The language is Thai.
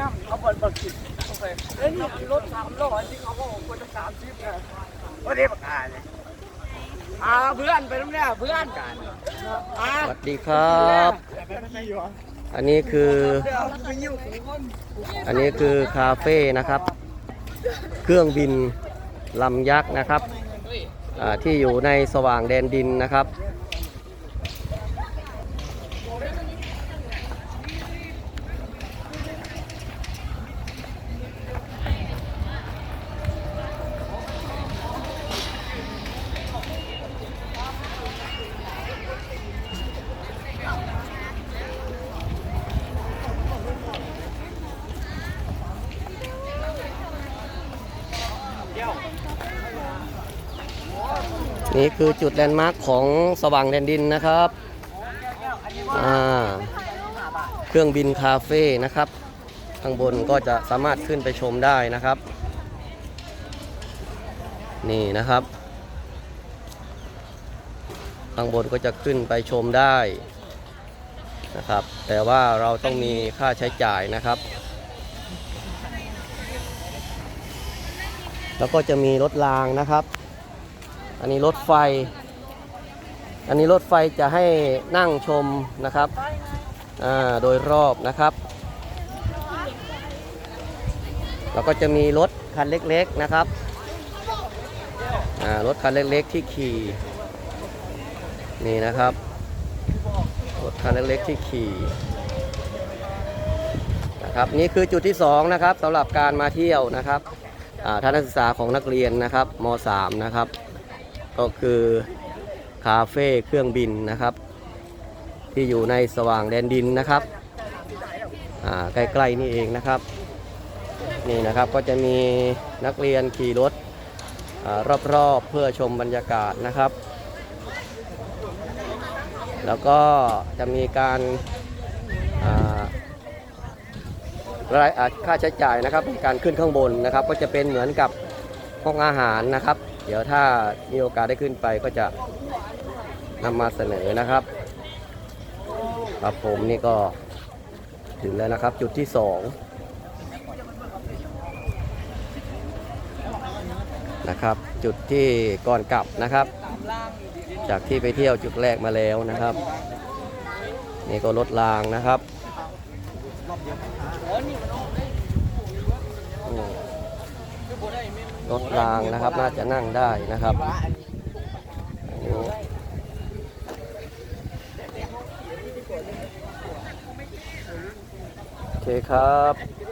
น้ำเขาบอลบอลกินี่รถสามล้อที่เขาบอกคนละสามสิบนะวันนี้ประกาศเลยอาเพื่อนไปน้ำเนี่ยเพื่อนกันสวัสดีครับ อันนี้คือ อันนี้คือคาเฟ่นะครับ เครื่องบินลำยักษ์นะครับที่อยู่ในสว่างแดนดินนะครับ นี่คือจุดแลนด์มาร์คของสว่างแดนดินนะครับ อ่า เครื่องบินคาเฟ่นะครับ ข้างบนก็จะสามารถขึ้นไปชมได้นะครับ นี่นะครับ ข้างบนก็จะขึ้นไปชมได้นะครับ แต่ว่าเราต้องมีค่าใช้จ่ายนะครับ แล้วก็จะมีรถรางนะครับ อันนี้รถไฟ อันนี้รถไฟจะให้นั่งชมนะครับโดยรอบนะครับ แล้วก็จะมีรถคันเล็กๆนะครับรถคันเล็กๆที่ขี่นี่นะครับรถคันเล็กๆที่ขี่นะครับนี่คือจุดที่สองนะครับสำหรับการมาเที่ยวนะครับ ทัศนศึกษาของนักเรียนนะครับม .3 นะครับ ก็คือคาเฟ่เครื่องบินนะครับ ที่อยู่ในสว่างแดนดินนะครับใกล้ๆนี่เองนะครับ นี่นะครับก็จะมีนักเรียนขี่รถอรอบๆเพื่อชมบรรยากาศนะครับ แล้วก็จะมีการ รายค่าใช้จ่ายนะครับในการขึ้นข้างบนนะครับ ก็จะเป็นเหมือนกับห้องอาหารนะครับ เดี๋ยวถ้ามีโอกาสได้ขึ้นไปก็จะนำมาเสนอนะครับครับผมนี่ก็ถึงแล้วนะครับจุดที่สองนะครับจุดที่ก่อนกลับนะครับ จากที่ไปเที่ยวจุดแรกมาแล้วนะครับ นี่ก็รถรางนะครับ รถรางนะครับน่าจะนั่งได้นะครับโอเคครับ